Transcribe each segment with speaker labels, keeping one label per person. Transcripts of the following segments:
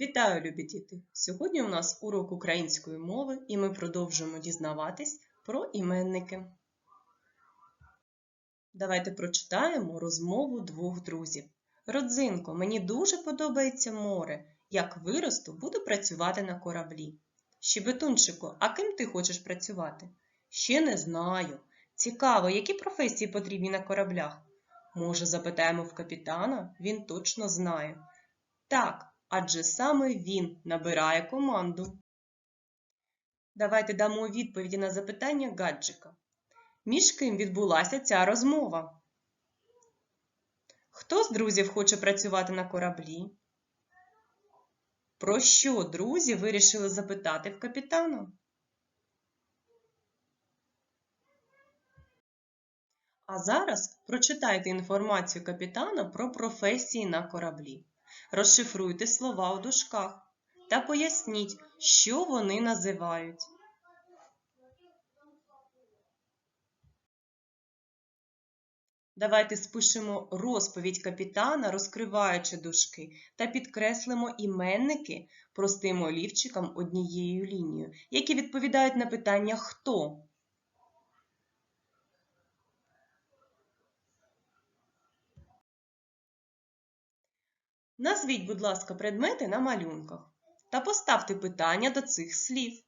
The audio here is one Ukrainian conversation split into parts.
Speaker 1: Вітаю, любі діти! Сьогодні у нас урок української мови і ми продовжуємо дізнаватись про іменники. Давайте прочитаємо розмову двох друзів. Родзинко, мені дуже подобається море. Як виросту, буду працювати на кораблі. Щебетунчику, а ким ти хочеш працювати? Ще не знаю. Цікаво, які професії потрібні на кораблях? Може, запитаємо в капітана? Він точно знає. Так, адже саме він набирає команду. Давайте дамо відповіді на запитання гаджика. Між ким відбулася ця розмова? Хто з друзів хоче працювати на кораблі? Про що друзі вирішили запитати в капітана? А зараз прочитайте інформацію капітана про професії на кораблі. Розшифруйте слова у дужках та поясніть, що вони називають. Давайте спишемо розповідь капітана, розкриваючи дужки, та підкреслимо іменники простим олівчиком однією лінією, які відповідають на питання хто. Назвіть, будь ласка, предмети на малюнках та поставте питання до цих слів.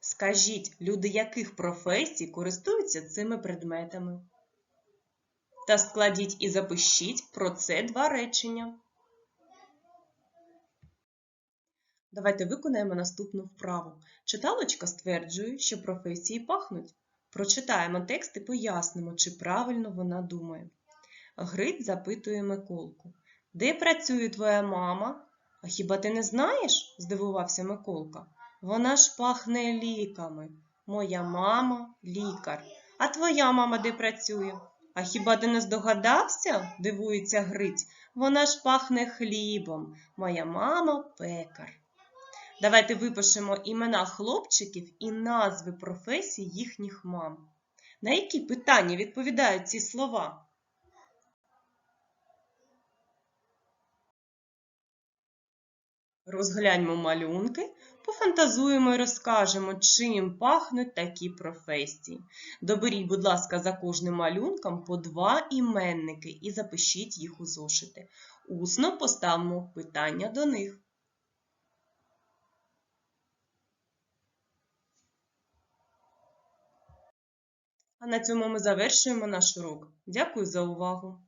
Speaker 1: Скажіть, люди яких професій користуються цими предметами? Та складіть і запишіть про це два речення. Давайте виконаємо наступну вправу. Читалочка стверджує, що професії пахнуть. Прочитаємо текст і пояснимо, чи правильно вона думає. Гриць запитує Миколку. Де працює твоя мама? А хіба ти не знаєш? здивувався Миколка. Вона ж пахне ліками. Моя мама лікар. А твоя мама де працює? А хіба ти не здогадався? дивується Гриць. Вона ж пахне хлібом. Моя мама пекар. Давайте випишемо імена хлопчиків і назви професій їхніх мам. На які питання відповідають ці слова? Розгляньмо малюнки, пофантазуємо і розкажемо, чим пахнуть такі професії. Доберіть, будь ласка, за кожним малюнком по два іменники і запишіть їх у зошити. Усно поставимо питання до них. А на цьому ми завершуємо наш урок. Дякую за увагу!